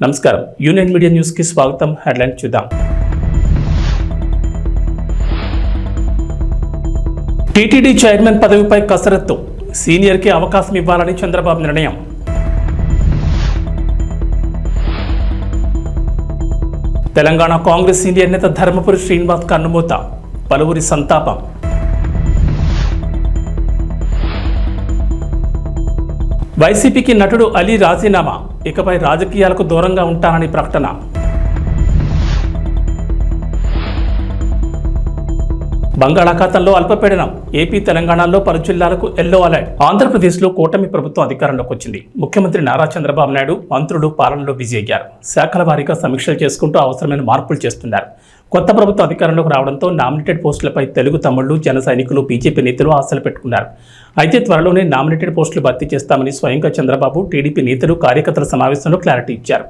నమస్కారం union media న్యూస్కి స్వాగతం హెడ్లైన్ చూద్దాం టీటీడీ చైర్మన్ పదవిపై కసరత్తు సీనియర్కి అవకాశం ఇవ్వాలని చంద్రబాబు నిర్ణయం తెలంగాణ కాంగ్రెస్ సీనియర్ నేత ధర్మపురి శ్రీనివాస్ కన్నుమూత పలువురి సంతాపం వైసీపీకి నటుడు అలీ రాజీనామా. ఇకపై రాజకీయాలకు దూరంగా ఉంటానని ప్రకటన. బంగాళాఖాతంలో అల్పపీడనం. ఏపీ తెలంగాణలో పలు జిల్లాలకు ఎల్లో అలర్ట్. ఆంధ్రప్రదేశ్లో కూటమి ప్రభుత్వం అధికారంలోకి వచ్చింది. ముఖ్యమంత్రి నారా చంద్రబాబు నాయుడు మంత్రులు పాలనలో బిజీ అయ్యారు. శాఖల వారీగా సమీక్షలు చేసుకుంటూ అవసరమైన మార్పులు చేస్తున్నారు. కొత్త ప్రభుత్వం అధికారంలోకి రావడంతో నామినేటెడ్ పోస్టులపై తెలుగు తమ్ముళ్ళు జన సైనికులు బీజేపీ నేతలు ఆశలు పెట్టుకున్నారు అయితే త్వరలోనే నామినేటెడ్ పోస్టులు భర్తీ చేస్తామని స్వయంగా చంద్రబాబు టీడీపీ నేతలు కార్యకర్తల సమావేశంలో క్లారిటీ ఇచ్చారు.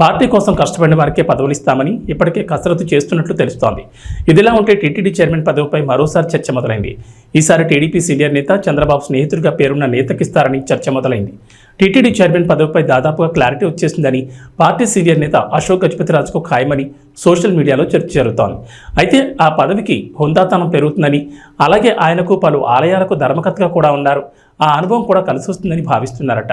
పార్టీ కోసం కష్టపడిన వారికే పదవులు ఇస్తామని ఇప్పటికే కసరత్తు చేస్తున్నట్లు తెలుస్తోంది. ఇదిలా ఉంటే టీటీడీ చైర్మన్ పదవిపై మరోసారి చర్చ మొదలైంది. ఈసారి టీడీపీ సీనియర్ నేత చంద్రబాబు స్నేహితుడిగా పేరున్న నేతకిస్తారని చర్చ మొదలైంది. టీటీడీ చైర్మన్ పదవిపై దాదాపుగా క్లారిటీ వచ్చేసిందని పార్టీ సీనియర్ నేత అశోక్ గజపతిరాజుకు ఖాయమని సోషల్ మీడియాలో చర్చ జరుగుతోంది. అయితే ఆ పదవికి హుందాతనం పెరుగుతుందని అలాగే ఆయనకు పలు ఆలయాలకు ధర్మకర్తగా కూడా ఉన్నారు. ఆ అనుభవం కూడా కలిసి వస్తుందని భావిస్తున్నారట.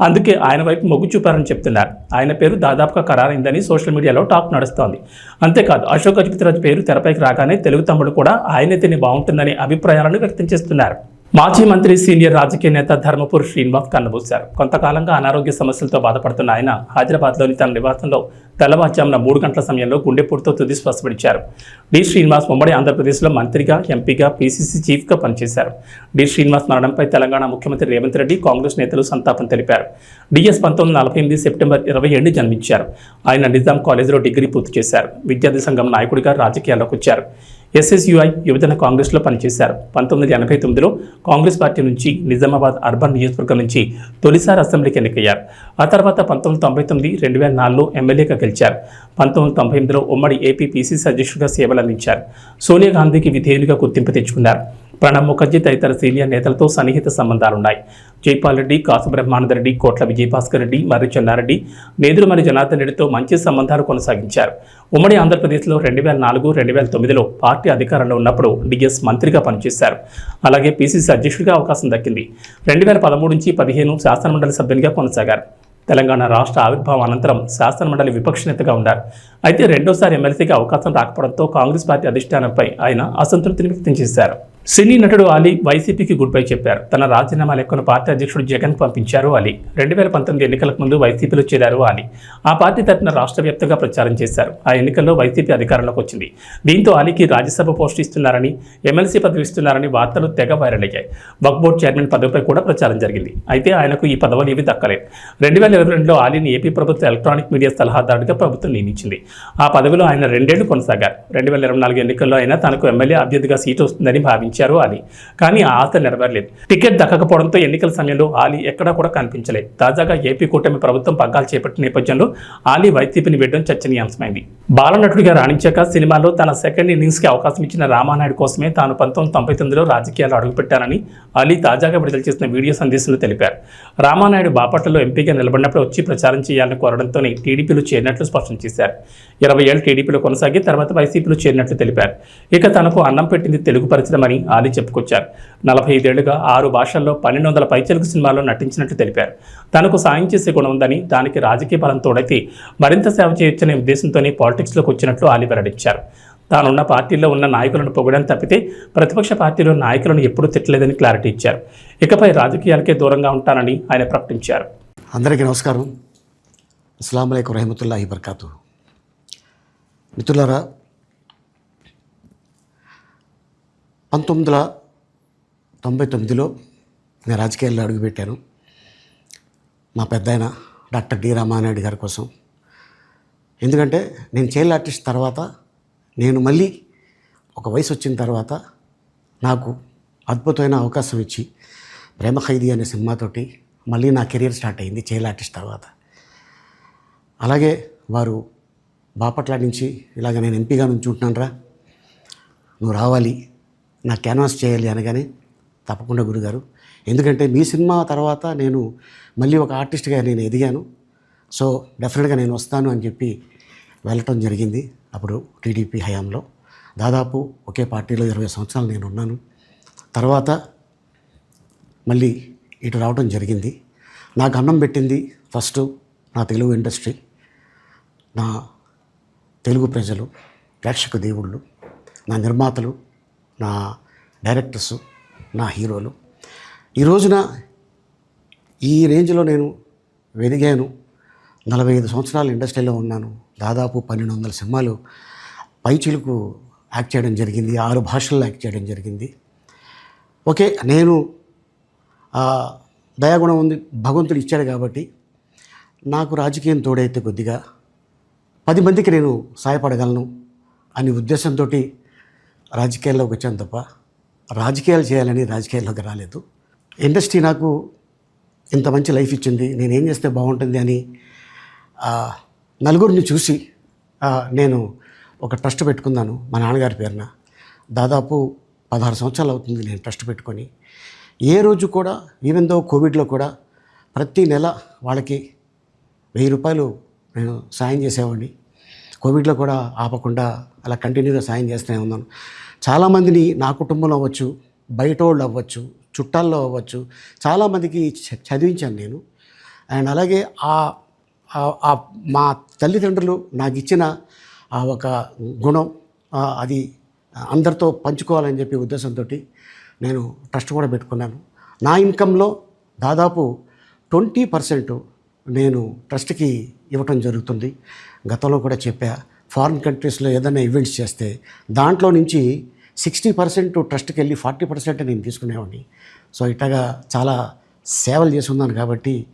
అందుకే ఆయన వైపు మొగ్గు చూపారని చెప్తున్నారు. ఆయన పేరు దాదాపుగా ఖరారైందని సోషల్ మీడియాలో టాక్ నడుస్తోంది. అంతేకాదు అశోక్ గజపతిరాజు పేరు తెరపైకి రాగానే తెలుగు తమ్ముడు కూడా ఆయనైతేనే బాగుంటుందనే అభిప్రాయాలను వ్యక్తం చేస్తున్నారు. మాజీ మంత్రి సీనియర్ రాజకీయ నేత ధర్మపూర్ శ్రీనివాస్ కన్నబూశారు కొంతకాలంగా అనారోగ్య సమస్యలతో బాధపడుతున్న ఆయన హైదరాబాద్లోని తన నివాసంలో తెల్లవారుజామున మూడు గంటల సమయంలో గుండెపోటుతో తుది శ్వాస విడిచారు. డి. శ్రీనివాస్ ఉమ్మడి ఆంధ్రప్రదేశ్లో మంత్రిగా ఎంపీగా పీసీసీ చీఫ్గా పనిచేశారు. డి. శ్రీనివాస్ మరణంపై తెలంగాణ ముఖ్యమంత్రి రేవంత్ రెడ్డి కాంగ్రెస్ నేతలు సంతాపం తెలిపారు. డిఎస్ పంతొమ్మిది నలభై ఎనిమిది సెప్టెంబర్ ఇరవై ఏడు జన్మించారు. ఆయన నిజాం కాలేజీలో డిగ్రీ పూర్తి చేశారు. విద్యార్థి సంఘం నాయకుడిగా రాజకీయాల్లోకి వచ్చారు. ఎస్ఎస్యుఐ యువజన కాంగ్రెస్లో పనిచేశారు. పంతొమ్మిది ఎనభై తొమ్మిదిలో కాంగ్రెస్ పార్టీ నుంచి నిజామాబాద్ అర్బన్ నియోజకవర్గం నుంచి తొలిసారి అసెంబ్లీకి ఎన్నికయ్యారు. ఆ తర్వాత పంతొమ్మిది తొంభై తొమ్మిది రెండు వేల నాలుగులో ఎమ్మెల్యేగా గెలిచారు. పంతొమ్మిది తొంభై ఎనిమిదిలో ఉమ్మడి ఏపీ పీసీసీ అధ్యక్షుడిగా సేవలు అందించారు. సోనియా గాంధీకి విధేయునిగా గుర్తింపు తెచ్చుకున్నారు. ప్రణబ్ ముఖర్జీ తదితర సీనియర్ నేతలతో సన్నిహిత సంబంధాలున్నాయి. జైపాల్ రెడ్డి కాసు బ్రహ్మానంద రెడ్డి కోట్ల విజయభాస్కర్ రెడ్డి మరియు చెన్నారెడ్డి నేదురుమరి జనార్దన్ రెడ్డితో మంచి సంబంధాలు కొనసాగించారు. ఉమ్మడి ఆంధ్రప్రదేశ్లో రెండు వేల నాలుగు రెండు వేల తొమ్మిదిలో పార్టీ అధికారంలో ఉన్నప్పుడు డిఎస్ మంత్రిగా పనిచేశారు. అలాగే పీసీసీ అధ్యక్షుడిగా అవకాశం దక్కింది. రెండు వేల పదమూడు నుంచి పదిహేను శాసనమండలి సభ్యునిగా కొనసాగారు. తెలంగాణ రాష్ట్ర ఆవిర్భావం అనంతరం శాసనమండలి విపక్ష నేతగా ఉన్నారు అయితే రెండోసారి ఎమ్మెల్సీగా అవకాశం రాకపోవడంతో కాంగ్రెస్ పార్టీ అధిష్టానంపై ఆయన అసంతృప్తిని వ్యక్తం చేశారు. సినీ నటుడు అలీ వైసీపీకి గుడ్ బై చెప్పారు. తన రాజీనామా లెక్కను పార్టీ అధ్యక్షుడు జగన్ పంపించారు అలీ. రెండు వేల పంతొమ్మిది ఎన్నికలకు ముందు వైసీపీలో చేరారు అలీ. ఆ పార్టీ తరఫున రాష్ట్ర వ్యాప్తంగా ప్రచారం చేశారు. ఆ ఎన్నికల్లో వైసీపీ అధికారంలోకి వచ్చింది. దీంతో అలీకి రాజ్యసభ పోస్టు ఇస్తున్నారని ఎమ్మెల్సీ పదవి ఇస్తున్నారని వార్తలు తెగ వైరల్ అయ్యాయి. వక్ బోర్డ్ చైర్మన్ పదవిపై కూడా ప్రచారం జరిగింది. అయితే ఆయనకు ఈ పదవులు ఏవి దక్కలేదు. రెండు వేల ఇరవై రెండులో అలీని ఏపీ ప్రభుత్వ ఎలక్ట్రానిక్ మీడియా సలహాదారుడిగా ప్రభుత్వం నియమించింది. ఆ పదవిలో ఆయన రెండేళ్ళు కొనసాగారు. రెండు వేల ఇరవై నాలుగు ఎన్నికల్లో ఆయన తనకు ఎమ్మెల్యే అభ్యర్థిగా సీటు వస్తుందని భావించారు. ఆలీ కానీ ఆ ఆశ నెరవేరలేదు. టికెట్ దక్కకపోవడంతో ఎన్నికల సమయంలో ఆలీ ఎక్కడా కూడా కనిపించలేదు. తాజాగా ఏపీ కూటమి ప్రభుత్వం పగ్గాలు చేపట్టిన నేపథ్యంలో ఆలీ వైసీపీని వేయడం చర్చనీయాంశమైంది. బాలనటుడిగా రాణించాక సినిమాలో తన సెకండ్ ఇన్నింగ్స్కి అవకాశం ఇచ్చిన రామానాయుడు కోసమే తాను పంతొమ్మిది తొంభై తొమ్మిదిలో రాజకీయాలు అడుగుపెట్టానని అలీ తాజాగా విడుదల చేసిన వీడియో సందేశంలో తెలిపారు. రామానాయుడు బాపట్లలో ఎంపీగా నిలబడినప్పుడు వచ్చి ప్రచారం చేయాలని కోరడంతోనే టీడీపీలో చేరినట్లు స్పష్టం చేశారు. ఇరవై ఏళ్ళు టీడీపీలో కొనసాగి తర్వాత వైసీపీలో చేరినట్లు తెలిపారు. ఇక తనకు అన్నం పెట్టింది తెలుగు అని ఆలీ చెప్పుకొచ్చారు. నలభై ఐదేళ్ళుగా ఆరు భాషల్లో పన్నెండు వందల పైచలుగు సినిమాల్లో నటించినట్లు తెలిపారు. తనకు సాయం చేసే గుణం ఉందని దానికి రాజకీయ బలం తోడైతే మరింత సేవ చేయొచ్చనే ఉద్దేశంతోనే పాలిటిక్స్లోకి వచ్చినట్లు ఆలీ వెల్లడించారు. తానున్న పార్టీలో ఉన్న నాయకులను పొగడం తప్పితే ప్రతిపక్ష పార్టీలో నాయకులను ఎప్పుడూ తిట్టలేదని క్లారిటీ ఇచ్చారు. ఇకపై రాజకీయాలకే దూరంగా ఉంటానని ఆయన ప్రకటించారు. అందరికీ నమస్కారం. అస్సలం అయికు రహమతుల్లాహి బర్కాతు మిత్రులారా పంతొమ్మిది వందల తొంభై తొమ్మిదిలో నేను రాజకీయాల్లో అడుగుపెట్టాను. మా పెద్దాయన డాక్టర్ డి రామానాయుడు గారి కోసం. ఎందుకంటే నేను చైల్డ్ ఆర్టిస్ట్ తర్వాత నేను మళ్ళీ ఒక వయసు వచ్చిన తర్వాత నాకు అద్భుతమైన అవకాశం ఇచ్చి ప్రేమ ఖైదీ అనే సినిమాతోటి మళ్ళీ నా కెరీర్ స్టార్ట్ అయింది చైల్డ్ ఆర్టిస్ట్ తర్వాత. అలాగే వారు బాపట్ల నుంచి ఇలాగ నేను ఎంపీగా నుంచి ఉంటున్నాను రా నువ్వు రావాలి నా క్యాన్వాస్ చేయాలి అనగానే తప్పకుండా గురుగారు. ఎందుకంటే మీ సినిమా తర్వాత నేను మళ్ళీ ఒక ఆర్టిస్ట్గా నేను ఎదిగాను. సో డెఫినెట్గా నేను వస్తాను అని చెప్పి వెళ్ళటం జరిగింది అప్పుడు టీడీపీ హయాంలో. దాదాపు ఒకే పార్టీలో ఇరవై సంవత్సరాలు నేను ఉన్నాను. తర్వాత మళ్ళీ ఇటు రావడం జరిగింది. నాకు అన్నం పెట్టింది ఫస్ట్ నా తెలుగు ఇండస్ట్రీ నా తెలుగు ప్రజలు ప్రేక్షక దేవుళ్ళు నా నిర్మాతలు నా డైరెక్టర్సు నా హీరోలు. ఈ రోజున ఈ రేంజ్లో నేను వెదిగాను. నలభై ఐదు సంవత్సరాలు ఇండస్ట్రీలో ఉన్నాను. దాదాపు పన్నెండు వందల సినిమాలు పైచిలకు యాక్ట్ చేయడం జరిగింది. ఆరు భాషల్లో యాక్ట్ చేయడం జరిగింది. ఓకే నేను దయాగుణం ఉంది భగవంతుడు ఇచ్చాడు కాబట్టి నాకు రాజకీయం తోడైతే కొద్దిగా పది మందికి నేను సహాయపడగలను అనే ఉద్దేశంతో రాజకీయాల్లోకి వచ్చాను తప్ప రాజకీయాలు చేయాలని రాజకీయాల్లోకి రాలేదు. ఇండస్ట్రీ నాకు ఇంత మంచి లైఫ్ ఇచ్చింది. నేను ఏం చేస్తే బాగుంటుంది అని నలుగురిని చూసి నేను ఒక ట్రస్ట్ పెట్టుకున్నాను మా నాన్నగారి పేరున. దాదాపు పదహారు సంవత్సరాలు అవుతుంది నేను ట్రస్ట్ పెట్టుకొని. ఏ రోజు కూడా ఈవెన్ దో కోవిడ్లో కూడా ప్రతి నెల వాళ్ళకి వెయ్యి రూపాయలు నేను సాయం చేసేవాడిని. కోవిడ్లో కూడా ఆపకుండా అలా కంటిన్యూగా సాయం చేస్తూనే ఉన్నాను. చాలామందిని నా కుటుంబంలో అవ్వచ్చు బయట వాళ్ళు అవ్వచ్చు చుట్టాల్లో అవ్వచ్చు చాలామందికి చ- చదివించాను నేను. అండ్ అలాగే ఆ మా తల్లిదండ్రులు నాకు ఇచ్చిన ఆ ఒక గుణం అది అందరితో పంచుకోవాలని చెప్పి ఉద్దేశంతో నేను ట్రస్ట్ కూడా పెట్టుకున్నాను. నా ఇన్కంలో దాదాపు ట్వంటీ పర్సెంట్ నేను ట్రస్ట్కి ఇవ్వటం జరుగుతుంది. గతంలో కూడా చెప్పా ఫారిన్ కంట్రీస్లో ఏదైనా ఈవెంట్స్ చేస్తే దాంట్లో నుంచి సిక్స్టీ పర్సెంట్ ట్రస్ట్కి వెళ్ళి ఫార్టీ పర్సెంట్ నేను తీసుకునేవాడిని. సో ఇట్లాగా చాలా సేవలు చేసి ఉన్నాను కాబట్టి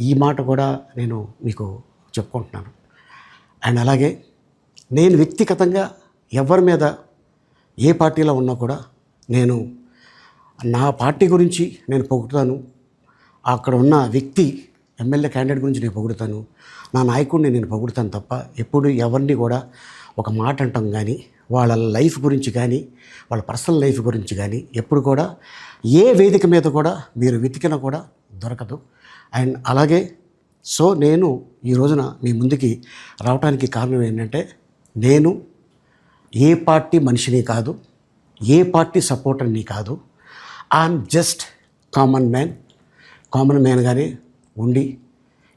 ఈ మాట కూడా నేను మీకు చెప్పుకుంటున్నాను. అండ్ అలాగే నేను వ్యక్తిగతంగా ఎవరి మీద ఏ పార్టీలో ఉన్నా కూడా నేను నా పార్టీ గురించి నేను పొగుడుతాను. అక్కడ ఉన్న వ్యక్తి ఎమ్మెల్యే క్యాండిడేట్ గురించి నేను పొగుడుతాను. నా నాయకుడిని నేను పొగుడుతాను తప్ప ఎప్పుడు ఎవరిని కూడా ఒక మాట అంటాం కానీ వాళ్ళ లైఫ్ గురించి కానీ వాళ్ళ పర్సనల్ లైఫ్ గురించి కానీ ఎప్పుడు కూడా ఏ వేదిక మీద కూడా మీరు వెతికినా కూడా దొరకదు. అండ్ అలాగే సో నేను ఈ రోజున మీ ముందుకి రావడానికి కారణం ఏంటంటే నేను ఏ పార్టీ మనిషిని కాదు ఏ పార్టీ సపోర్టర్ని కాదు I'm just common man. Common మ్యాన్గానే ఉండి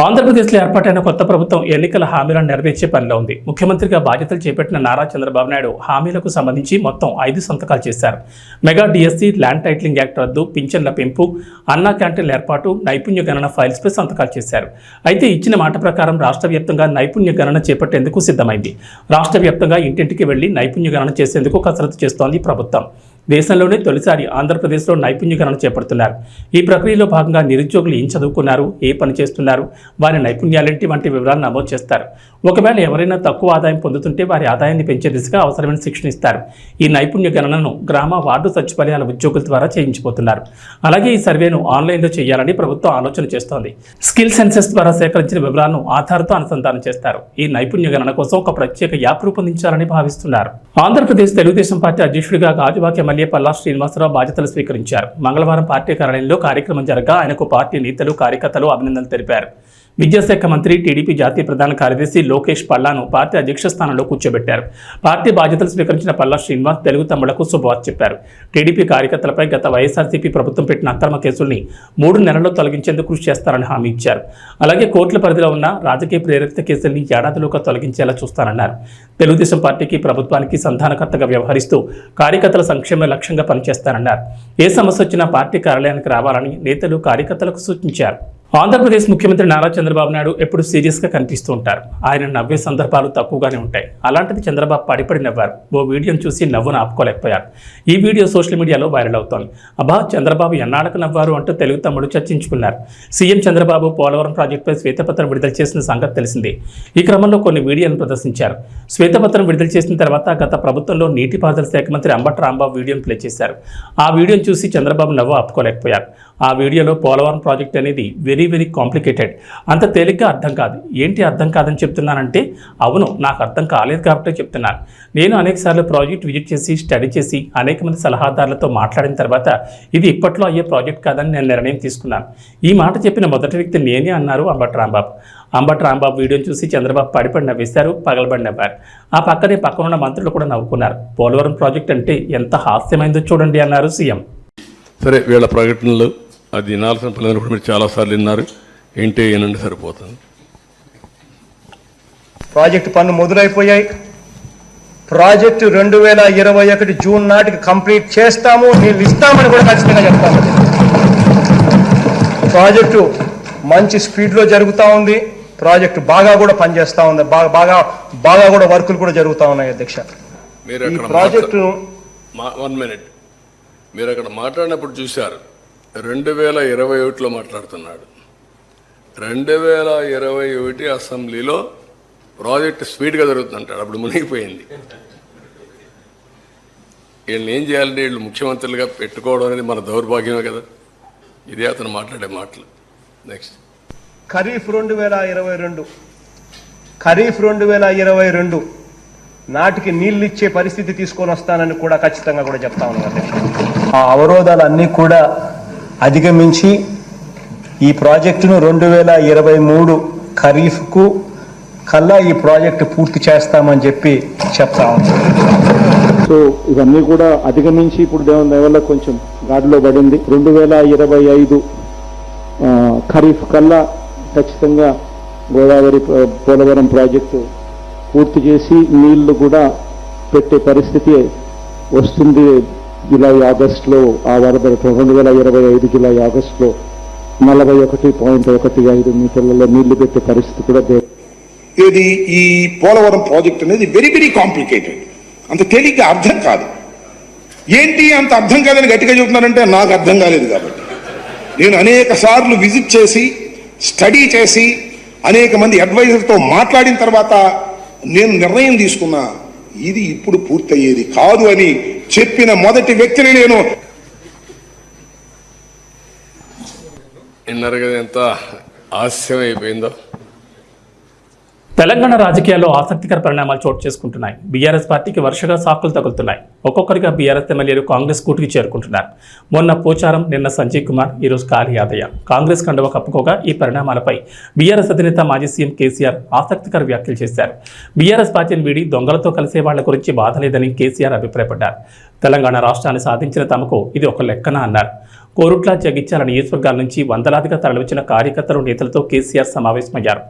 ఆంధ్రప్రదేశ్లో ఏర్పాటైన కొత్త ప్రభుత్వం ఎన్నికల హామీలను నెరవేర్చే పనిలో ఉంది. ముఖ్యమంత్రిగా బాధ్యతలు చేపట్టిన నారా చంద్రబాబు నాయుడు హామీలకు సంబంధించి మొత్తం ఐదు సంతకాలు చేశారు. Mega DSC land titling act రద్దు పింఛన్ల పెంపు అన్నా క్యాంటీన్ల ఏర్పాటు నైపుణ్య గణన ఫైల్స్పై సంతకాలు చేశారు. అయితే ఇచ్చిన మాట ప్రకారం రాష్ట్ర వ్యాప్తంగా నైపుణ్య గణన చేపట్టేందుకు సిద్ధమైంది. రాష్ట్ర వ్యాప్తంగా ఇంటింటికి వెళ్ళి నైపుణ్య గణన చేసేందుకు కసరత్తు చేస్తోంది ప్రభుత్వం. దేశంలోనే తొలిసారి ఆంధ్రప్రదేశ్లో నైపుణ్య చేపడుతున్నారు. ఈ ప్రక్రియలో భాగంగా నిరుద్యోగులు ఏం చదువుకున్నారు ఏ పని చేస్తున్నారు వారి నైపుణ్యాలేంటి వంటి వివరాలు నమోదు చేస్తారు. ఒకవేళ ఎవరైనా తక్కువ ఆదాయం పొందుతుంటే వారి ఆదాయాన్ని పెంచే దిశగా అవసరమైన శిక్షణ ఇస్తారు. ఈ నైపుణ్య గణనను గ్రామ వార్డు సచివాలయాల ఉద్యోగుల ద్వారా చేయించిపోతున్నారు అలాగే ఈ సర్వేను ఆన్లైన్లో చేయాలని ప్రభుత్వం ఆలోచన చేస్తోంది. స్కిల్ సెన్సెస్ ద్వారా సేకరించిన వివరాలను ఆధార్తో అనుసంధానం చేస్తారు. ఈ నైపుణ్య గణన కోసం ఒక ప్రత్యేక యాప్ రూపొందించాలని భావిస్తున్నారు. ఆంధ్రప్రదేశ్ తెలుగుదేశం పార్టీ అధ్యక్షుడిగా గాజువాక ఎమ్మెల్యే పల్లా శ్రీనివాసరావు బాధ్యతలు స్వీకరించారు. మంగళవారం పార్టీ కార్యాలయంలో కార్యక్రమం జరగా ఆయనకు పార్టీ నేతలు కార్యకర్తలు అభినందనలు తెలిపారు. విద్యాశాఖ మంత్రి టీడీపీ జాతీయ ప్రధాన కార్యదర్శి లోకేష్ పల్లాను పార్టీ అధ్యక్ష స్థానంలో కూర్చోబెట్టారు. పార్టీ బాధ్యతలు స్వీకరించిన పల్లా శ్రీనివాస్ తెలుగు తమ్ముళ్ళకు శుభవార్త చెప్పారు. టీడీపీ కార్యకర్తలపై గత వైఎస్ఆర్సీపీ ప్రభుత్వం పెట్టిన అక్రమ కేసుల్ని మూడు నెలల్లో తొలగించేందుకు కృషి చేస్తారని హామీ ఇచ్చారు. అలాగే కోర్టుల పరిధిలో ఉన్న రాజకీయ ప్రేరిత కేసుల్ని ఏడాదిలోగా తొలగించేలా చూస్తానన్నారు. తెలుగుదేశం పార్టీకి ప్రభుత్వానికి సంధానకర్తగా వ్యవహరిస్తూ కార్యకర్తల సంక్షేమ లక్ష్యంగా పనిచేస్తానన్నారు. ఏ సమస్య వచ్చినా పార్టీ కార్యాలయానికి రావాలని నేతలు కార్యకర్తలకు సూచించారు. ఆంధ్రప్రదేశ్ ముఖ్యమంత్రి నారా చంద్రబాబు నాయుడు ఎప్పుడు సీరియస్గా కనిపిస్తూ ఉంటారు ఆయన నవ్వే సందర్భాలు తక్కువగానే ఉంటాయి. అలాంటిది చంద్రబాబు పడిపడి నవ్వారు. ఓ వీడియోను చూసి నవ్వును ఆపుకోలేకపోయారు. ఈ వీడియో సోషల్ మీడియాలో వైరల్ అవుతోంది. అబ్బా చంద్రబాబు ఎన్నాళ్ళకు నవ్వారు అంటూ తెలుగు తమ్ముడు చర్చించుకున్నారు. సీఎం చంద్రబాబు పోలవరం ప్రాజెక్టుపై శ్వేతపత్రం విడుదల చేసిన సంగతి తెలిసిందే. ఈ క్రమంలో కొన్ని వీడియోలను ప్రదర్శించారు. శ్వేతపత్రం విడుదల చేసిన తర్వాత గత ప్రభుత్వంలో నీటిపారుదల శాఖ మంత్రి అంబట్ రాంబాబు వీడియోను ప్లే చేశారు. ఆ వీడియోను చూసి చంద్రబాబు నవ్వు ఆపుకోలేకపోయారు. ఆ వీడియోలో పోలవరం ప్రాజెక్ట్ అనేది వెరీ వెరీ కాంప్లికేటెడ్. అంత తేలిగ్గా అర్థం కాదు. ఏంటి అర్థం కాదని చెప్తున్నానంటే అవును నాకు అర్థం కాలేదు కాబట్టి చెప్తున్నాను. నేను అనేకసార్లు ప్రాజెక్ట్ విజిట్ చేసి స్టడీ చేసి అనేక మంది సలహాదారులతో మాట్లాడిన తర్వాత ఇది ఇప్పట్లో అయ్యే ప్రాజెక్ట్ కాదని నేను నిర్ణయం తీసుకున్నాను. ఈ మాట చెప్పిన మొదటి వ్యక్తి నేనే అన్నారు అంబట్ రాంబాబు. అంబట్ రాంబాబు వీడియోని చూసి చంద్రబాబు పడిపడి నవ్వేశారు పగలబడి నవ్వారు. ఆ పక్కనే పక్కన ఉన్న మంత్రులు కూడా నవ్వుకున్నారు. పోలవరం ప్రాజెక్ట్ అంటే ఎంత హాస్యమైందో చూడండి అన్నారు సీఎం. సరే వీళ్ళ ప్రకటనలు అది వినాల్సిన పిల్లలు కూడా మీరు చాలాసార్లు విన్నారు. ఏంటి ఏనండి సరిపోతుంది. ప్రాజెక్టు పనులు మొదలైపోయాయి. ప్రాజెక్టు రెండు వేల ఇరవై ఒకటి జూన్ నాటికి కంప్లీట్ చేస్తాము. నీళ్ళు ఇస్తామని కూడా ఖచ్చితంగా చెప్తాము. ప్రాజెక్టు మంచి స్పీడ్లో జరుగుతూ ఉంది. ప్రాజెక్టు బాగా కూడా పనిచేస్తూ ఉంది. బాగా బాగా బాగా కూడా వర్కులు కూడా జరుగుతూ ఉన్నాయి అధ్యక్ష. ప్రాజెక్టును వన్ మినిట్. మీరు అక్కడ మాట్లాడినప్పుడు చూశారు. రెండు వేల ఇరవై ఒకటిలో మాట్లాడుతున్నాడు. రెండు వేల ఇరవై ఒకటి అసెంబ్లీలో ప్రాజెక్ట్ స్పీడ్గా జరుగుతుందంటాడు. అప్పుడు మునిగిపోయింది. వీళ్ళని ఏం చేయాలంటే వీళ్ళు ముఖ్యమంత్రులుగా పెట్టుకోవడం అనేది మన దౌర్భాగ్యమే కదా. ఇదే అతను మాట్లాడే మాటలు. నెక్స్ట్ ఖరీఫ్ రెండు వేల ఇరవై రెండు. ఖరీఫ్ రెండు వేల ఇరవై రెండు నాటికి నీళ్ళు ఇచ్చే పరిస్థితి తీసుకొని వస్తానని కూడా ఖచ్చితంగా కూడా చెప్తా ఉన్నాను ఆ అవరోధాలన్నీ కూడా అధిగమించి ఈ ప్రాజెక్టును రెండు వేల ఇరవై మూడు ఖరీఫ్కు కల్లా ఈ ప్రాజెక్టు పూర్తి చేస్తామని చెప్పి చెప్తా సో ఇవన్నీ కూడా అధిగమించి ఇప్పుడు దేవుని వల్ల కొంచెం గాడిలో పడింది. రెండు వేల ఇరవై ఐదు ఖరీఫ్ కల్లా ఖచ్చితంగా గోదావరి పోలవరం ప్రాజెక్టు పూర్తి చేసి నీళ్ళు కూడా పెట్టే పరిస్థితి వస్తుంది. జూలై ఆగస్టులో ఆ వరద రెండు వేల ఇరవై ఐదు జూలై ఆగస్టులో నలభై ఒకటి పాయింట్ ఒకటి ఐదు మీటర్లలో నీళ్ళు పెట్టే పరిస్థితి కూడా ఇది ఈ పోలవరం ప్రాజెక్ట్ అనేది వెరీ వెరీ కాంప్లికేటెడ్ అంత తేలిగ్గా అర్థం కాదు. ఏంటి అంత అర్థం కాదని గట్టిగా చెబుతున్నారంటే నాకు అర్థం కాలేదు కాబట్టి. నేను అనేక సార్లు విజిట్ చేసి స్టడీ చేసి అనేక మంది అడ్వైజర్తో మాట్లాడిన తర్వాత నేను నిర్ణయం తీసుకున్నా ఇది ఇప్పుడు పూర్తయ్యేది కాదు అని చెప్పిన మొదటి వ్యక్తిని నేను. విన్నారు కదా ఎంత ఆలస్యం అయిపోయిందో తెలంగాణ రాజకీయాల్లో ఆసక్తికర పరిణామాలు చోటు చేసుకుంటున్నాయి. బీఆర్ఎస్ పార్టీకి వరుసగా సాకులు తగులుతున్నాయి. ఒక్కొక్కరిగా బీఆర్ఎస్ ఎమ్మెల్యేలు కాంగ్రెస్ కూటికి చేరుకుంటున్నారు. మొన్న పోచారం నిన్న సంజయ్ కుమార్ ఈరోజు కాళీ యాదయ్య కాంగ్రెస్ కండువ కప్పుకోగా ఈ పరిణామాలపై బీఆర్ఎస్ అధినేత మాజీ సీఎం కేసీఆర్ ఆసక్తికర వ్యాఖ్యలు చేశారు. బీఆర్ఎస్ పార్టీని వీడి దొంగలతో కలిసే వాళ్ళ గురించి బాధ లేదని కేసీఆర్ అభిప్రాయపడ్డారు. తెలంగాణ రాష్ట్రాన్ని సాధించిన తమకు ఇది ఒక లెక్కన అన్నారు. కోరుట్ల జగిత్యాల నియోజకవర్గాల నుంచి వందలాదిగా తరలివచ్చిన కార్యకర్తలు నేతలతో కేసీఆర్ సమావేశమయ్యారు.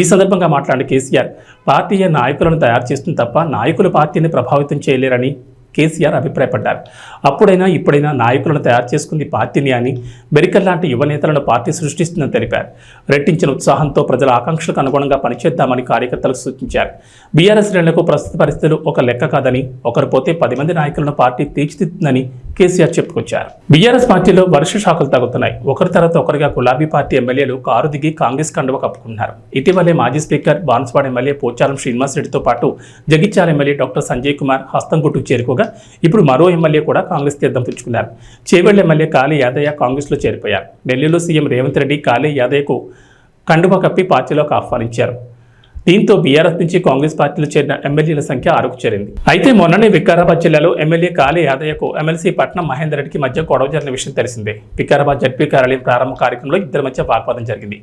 ఈ సందర్భంగా మాట్లాడిన కేసీఆర్ పార్టీ నాయకులను తయారు చేస్తుంది తప్ప నాయకులు పార్టీని ప్రభావితం చేయలేరని కేసీఆర్ అభిప్రాయపడ్డారు. అప్పుడైనా ఇప్పుడైనా నాయకులను తయారు చేసుకుంది పార్టీని అని బెరికల్ లాంటి యువ నేతలను పార్టీ సృష్టిస్తుందని తెలిపారు. రెట్టించిన ఉత్సాహంతో ప్రజల ఆకాంక్షలకు అనుగుణంగా పనిచేద్దామని కార్యకర్తలకు సూచించారు. బీఆర్ఎస్ శ్రేణులకు ప్రస్తుత పరిస్థితులు ఒక లెక్క కాదని ఒకరు పోతే పది మంది నాయకులను పార్టీ తీర్చిదిద్దుతుందని కేసీఆర్ చెప్పుకొచ్చారు. బీఆర్ఎస్ పార్టీలో వరుస షాకులు తగ్గుతున్నాయి ఒకరి తర్వాత ఒకరిగా గులాబీ పార్టీ ఎమ్మెల్యేలు కారు దిగి కాంగ్రెస్ కండువ కప్పుకున్నారు. ఇటీవలే మాజీ స్పీకర్ బాన్స్వాడ ఎమ్మెల్యే పోచారం శ్రీనివాస్ రెడ్డితో పాటు జగిత్యాల ఎమ్మెల్యే డాక్టర్ సంజయ్ కుమార్ హస్తంగుట్టుకు చేరుకోగా ఇప్పుడు మరో ఎమ్మెల్యే కూడా కాంగ్రెస్ తీర్థం పుచ్చుకున్నారు చేవెళ్ళ ఎమ్మెల్యే కాళీ యాదయ్య కాంగ్రెస్లో చేరిపోయారు. ఢిల్లీలో సీఎం రేవంత్ రెడ్డి కాళీ యాదయ్యకు కండువ కప్పి పార్టీలోకి ఆహ్వానించారు. దీంతో బీఆర్ఎస్ నుంచి కాంగ్రెస్ పార్టీలో చేరిన ఎమ్మెల్యేల సంఖ్య ఆరుకు చేరింది. అయితే మొన్ననే వికారాబాద్ జిల్లాలో ఎమ్మెల్యే కాళీ యాదయ్యకు ఎమ్మెల్సీ పట్నం మహేందర్ రెడ్డికి మధ్య గొడవ జరిగిన విషయం తెలిసిందే. వికారాబాద్ జడ్పీ కార్యాలయం ప్రారంభ కార్యక్రమంలో ఇద్దరి మధ్య వాగ్వాదం జరిగింది.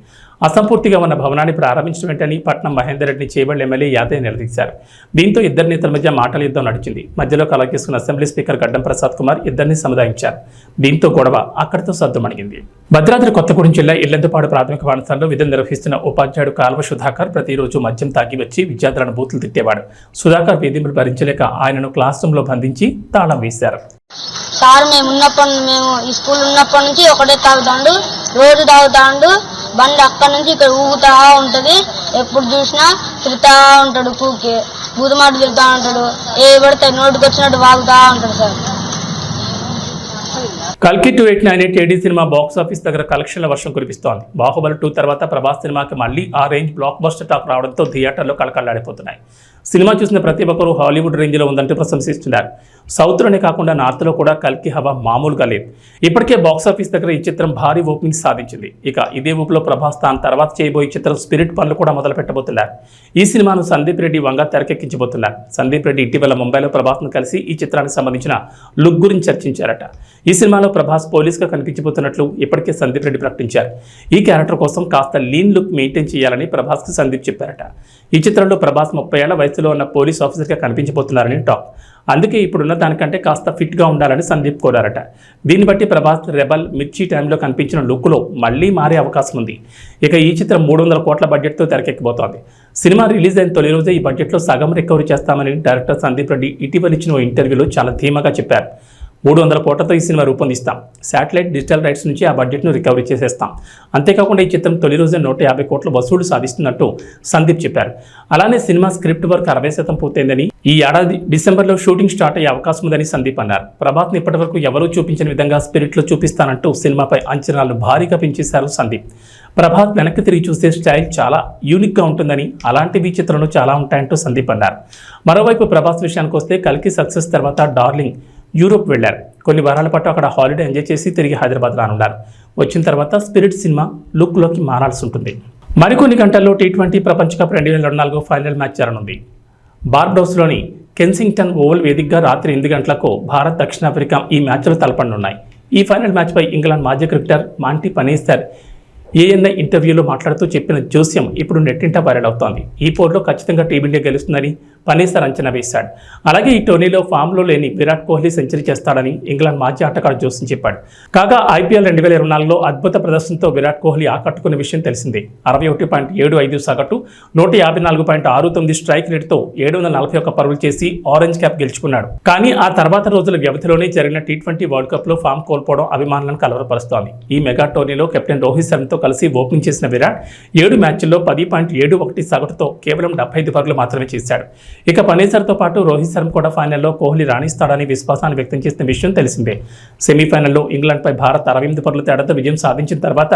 అసంపూర్తిగా ఉన్న భవనాన్ని ప్రారంభించడం వెంటనే పట్నం మహేందర్ రెడ్డిని చేవెళ్ళ ఎమ్మెల్యే యాదయ్య నిలదీశారు. దీంతో ఇద్దరు నేతల మధ్య మాటల యుద్ధం నడిచింది. మధ్యలో కలగ తీసుకున్న అసెంబ్లీ స్పీకర్ గడ్డం ప్రసాద్ కుమార్ ఇద్దరిని సముదాయించారు. దీంతో గొడవ అక్కడితో సర్దుమణిగింది భద్రాద్రి కొత్తగూడెం జిల్లా ఇల్లందుపాడు ప్రాథమిక పాఠశాలలో విధులు నిర్వహిస్తున్న ఉపాధ్యాయుడు కాల్వ సుధాకర్ ప్రతిరోజు మద్యం తాగి వచ్చి విద్యార్థులను బూతులు తిట్టేవాడు. సుధాకర్ వేధింపులు భరించలేక ఆయనను క్లాస్ రూమ్లో బంధించి తాళం వేశారు. సార్ మేము ఉన్నప్పటి మేము ఈ స్కూల్ ఉన్నప్పటి నుంచి ఒకటే తాగుతాండు రోజు తాగుతాండు బండి అక్కడ నుంచి ఇక్కడ ఊగుతా ఉంటది. ఎప్పుడు చూసినా తిరుగుతా ఉంటాడు కూకి బూతుమాట తిరుగుతా ఉంటాడు. ఏ పడితే నోటికి వచ్చినట్టు వాగుతా ఉంటాడు సార్. కల్కి two eight nine eight AD cinema box office దగ్గర కలెక్షన్ల వర్షం కురిపిస్తోంది. బాహుబలి టూ తర్వాత ప్రభాస్ సినిమాకి మళ్ళీ ఆ రేంజ్ బ్లాక్ బస్టర్ టాక్ రావడంతో థియేటర్లో కలకల్లాడిపోతున్నాయి సినిమా చూసిన ప్రతి ఒక్కరూ హాలీవుడ్ రేంజ్లో ఉందంటూ ప్రశంసిస్తున్నారు. సౌత్లోనే కాకుండా నార్త్లో కూడా కల్కి హవా మామూలుగా లేదు. ఇప్పటికే బాక్స్ ఆఫీస్ దగ్గర ఈ చిత్రం భారీ ఓపెనింగ్ సాధించింది. ఇక ఇదే ఊపులో ప్రభాస్ తాను తర్వాత చేయబోయే చిత్రం స్పిరిట్ పనులు కూడా మొదలు పెట్టబోతున్నారు. ఈ సినిమాను సందీప్ రెడ్డి వంగ తెరకెక్కించబోతున్నారు. సందీప్ రెడ్డి ఇటీవల ముంబైలో ప్రభాస్ను కలిసి ఈ చిత్రానికి సంబంధించిన లుక్ గురించి చర్చించారట. ఈ సినిమాలో ప్రభాస్ పోలీస్గా కనిపించబోతున్నట్లు ఇప్పటికే సందీప్ రెడ్డి ప్రకటించారు. ఈ క్యారెక్టర్ కోసం కాస్త లీన్ లుక్ మెయింటైన్ చేయాలని ప్రభాస్కి సందీప్ చెప్పారట. ఈ చిత్రంలో ప్రభాస్ ముప్పై ఏళ్ళ వయసులో ఉన్న పోలీస్ ఆఫీసర్గా కనిపించబోతున్నారని టాక్. అందుకే ఇప్పుడున్న దానికంటే కాస్త ఫిట్గా ఉండాలని సందీప్ కోరారట. దీన్ని బట్టి ప్రభాస్ రెబల్ మిర్చి టైంలో కనిపించిన లుక్లో మళ్ళీ మారే అవకాశం ఉంది. ఇక ఈ చిత్రం మూడు వందల కోట్ల బడ్జెట్తో తెరకెక్కిపోతోంది. సినిమా రిలీజ్ అయిన తొలి రోజే ఈ బడ్జెట్లో సగం రికవరీ చేస్తామని డైరెక్టర్ సందీప్ రెడ్డి ఇటీవల ఇచ్చిన ఓ ఇంటర్వ్యూలో చాలా ధీమాగా చెప్పారు. మూడు వందల కోట్లతో ఈ సినిమా రూపొందిస్తాం. శాటిలైట్ డిజిటల్ రైట్స్ నుంచి ఆ బడ్జెట్ను రికవరీ చేసేస్తాం. అంతేకాకుండా ఈ చిత్రం తొలి రోజే నూట యాభై కోట్ల వసూళ్ళు సాధిస్తున్నట్టు సందీప్ చెప్పారు. అలానే సినిమా స్క్రిప్ట్ వర్క్ అరవై శాతం పూర్తయిందని ఈ ఏడాది డిసెంబర్లో షూటింగ్ స్టార్ట్ అయ్యే అవకాశం ఉందని సందీప్ అన్నారు. ప్రభాత్ని ఇప్పటివరకు ఎవరూ చూపించిన విధంగా స్పిరిట్లో చూపిస్తానంటూ సినిమాపై అంచనాలు భారీగా పెంచేశారు సందీప్. ప్రభాస్ వెనక్కి తిరిగి చూసే స్టైల్ చాలా యూనిక్గా ఉంటుందని అలాంటివి చిత్రంలో చాలా ఉంటాయంటూ సందీప్ అన్నారు. మరోవైపు ప్రభాస్ విషయానికి వస్తే కల్కి సక్సెస్ తర్వాత డార్లింగ్ యూరోప్ వెళ్ళారు కొన్ని వారాల పాటు అక్కడ హాలిడే ఎంజాయ్ చేసి తిరిగి హైదరాబాద్ రానున్నారు. వచ్చిన తర్వాత స్పిరిట్ సినిమా లుక్లోకి మారాల్సి ఉంటుంది. మరికొన్ని గంటల్లో టీ ట్వంటీ ప్రపంచ కప్ రెండు వేల ఇరవై నాలుగు ఫైనల్ మ్యాచ్ జరగనుంది. బార్బడోస్లోని కెన్సింగ్టన్ ఓవల్ వేదికగా రాత్రి ఎనిమిది గంటలకు భారత్ దక్షిణాఫ్రికా ఈ మ్యాచ్లు తలపడనున్నాయి ఈ ఫైనల్ మ్యాచ్పై ఇంగ్లాండ్ మాజీ క్రికెటర్ మాంటీ పనేస్తర్ ఏఎన్ఐ ఇంటర్వ్యూలో మాట్లాడుతూ చెప్పిన జోస్యం ఇప్పుడు నెట్టింట వైరల్ అవుతోంది. ఈ పోరులో ఖచ్చితంగా టీమిండియా గెలుస్తుందని పనేసర్ అంచనా వేశాడు. అలాగే ఈ టోర్నీలో ఫామ్లో లేని విరాట్ కోహ్లీ సెంచరీ చేస్తాడని ఇంగ్లాండ్ మాజీ ఆటగాడు జోస్యం చెప్పాడు. కాగా ఐపీఎల్ రెండు వేల ఇరవై నాలుగులో అద్భుత ప్రదర్శనతో విరాట్ కోహ్లీ ఆకట్టుకున్న విషయం తెలిసిందే. అరవై ఒకటి పాయింట్ ఏడు ఐదు సగటు నూట యాభై నాలుగు పాయింట్ ఆరు తొమ్మిది స్ట్రైక్ రేట్తో ఏడు వందల నలభై ఒక్క పరుగులు చేసి ఆరెంజ్ క్యాప్ గెలుచుకున్నాడు. కానీ ఆ తర్వాత రోజుల వ్యవధిలోనే జరిగిన టీ ట్వంటీ వరల్డ్ కప్లో ఫామ్ కోల్పోవడం అభిమానులను కలవరపరుస్తోంది. ఈ మెగా టోర్నీలో కెప్టెన్ రోహిత్ శర్మతో కలిసి ఓపెనింగ్ చేసిన విరాట్ ఏడు మ్యాచ్ల్లో పది పాయింట్ ఏడు ఒకటి సగటుతో కేవలం డెబ్బై ఐదు పరుగులు మాత్రమే చేశాడు. ఇక పనేసర్తో పాటు రోహిత్ శర్మ కూడా ఫైనల్లో కోహ్లీ రాణిస్తాడని విశ్వాసాన్ని వ్యక్తం చేసిన విషయం తెలిసిందే. సెమీఫైనల్లో ఇంగ్లాండ్పై భారత్ అరవై ఎనిమిది పరుగుల తేడాతో విజయం సాధించిన తర్వాత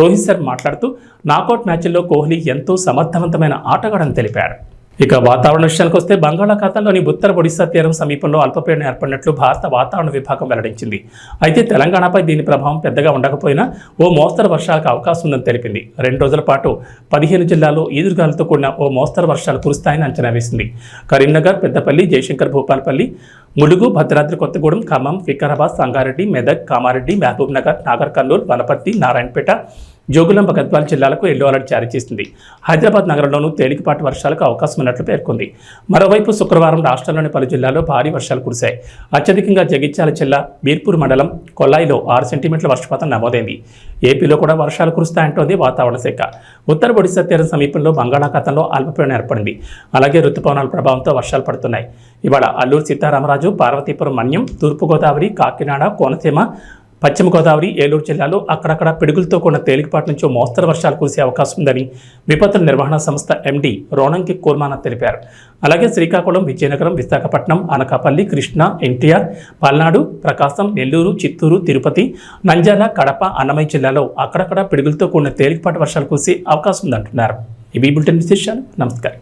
రోహిత్ శర్మ మాట్లాడుతూ నాకౌట్ మ్యాచ్ల్లో కోహ్లీ ఎంతో సమర్థవంతమైన ఆటగాడని తెలిపాడు. ఇక వాతావరణ విషయానికి వస్తే బంగాళాఖాతంలోని ఉత్తర ఒడిశా తీరం సమీపంలో అల్పపీడనం ఏర్పడినట్లు భారత వాతావరణ విభాగం వెల్లడించింది. అయితే తెలంగాణపై దీని ప్రభావం పెద్దగా ఉండకపోయినా ఓ మోస్తరు వర్షాలకు అవకాశం ఉందని తెలిపింది. రెండు రోజుల పాటు పదిహేను జిల్లాల్లో ఈదురుగాలతో కూడిన ఓ మోస్తరు వర్షాలు కురుస్తాయని అంచనా వేసింది. కరీంనగర్ పెద్దపల్లి జయశంకర్ భూపాలపల్లి ములుగు భద్రాద్రి కొత్తగూడెం ఖమ్మం వికారాబాద్ సంగారెడ్డి మెదక్ కామారెడ్డి మహబూబ్ నగర్ నాగర్ కర్నూలు వనపర్తి నారాయణపేట జోగులాంబ గద్వాల జిల్లాలకు ఎల్లో అలర్ట్ జారీ చేసింది. హైదరాబాద్ నగరంలోనూ తేలికపాటి వర్షాలకు అవకాశం ఉన్నట్లు పేర్కొంది. మరోవైపు శుక్రవారం రాష్ట్రంలోని పలు జిల్లాల్లో భారీ వర్షాలు కురిశాయి. అత్యధికంగా జగిత్యాల జిల్లా బీర్పూర్ మండలం కొల్లాయిలో ఆరు సెంటీమీటర్ల వర్షపాతం నమోదైంది. ఏపీలో కూడా వర్షాలు కురుస్తాయంటోంది వాతావరణ శాఖ. ఉత్తర ఒడిశా తీరం సమీపంలో బంగాళాఖాతంలో అల్పపీడనం ఏర్పడింది. అలాగే రుతుపవనాల ప్రభావంతో వర్షాలు పడుతున్నాయి. ఇవాళ అల్లూరు సీతారామరాజు పార్వతీపురం మన్యం తూర్పుగోదావరి కాకినాడ కోనసీమ పశ్చిమ గోదావరి ఏలూరు జిల్లాలో అక్కడక్కడ పిడుగులతో కూడిన తేలికపాటి నుంచి మోస్తరు వర్షాలు కురిసే అవకాశం ఉందని విపత్తుల నిర్వహణ సంస్థ ఎండీ రోణంకి కూర్మాన తెలిపారు. అలాగే శ్రీకాకుళం విజయనగరం విశాఖపట్నం అనకాపల్లి కృష్ణా ఎన్టీఆర్ పల్నాడు ప్రకాశం నెల్లూరు చిత్తూరు తిరుపతి నంజాల కడప అన్నమయ్య జిల్లాలో అక్కడక్కడ పిడుగులతో కూడిన తేలికపాటి వర్షాలు కురిసే అవకాశం ఉందంటున్నారు. ఇవి బులెటిన్ విశేషాలు. నమస్కారం.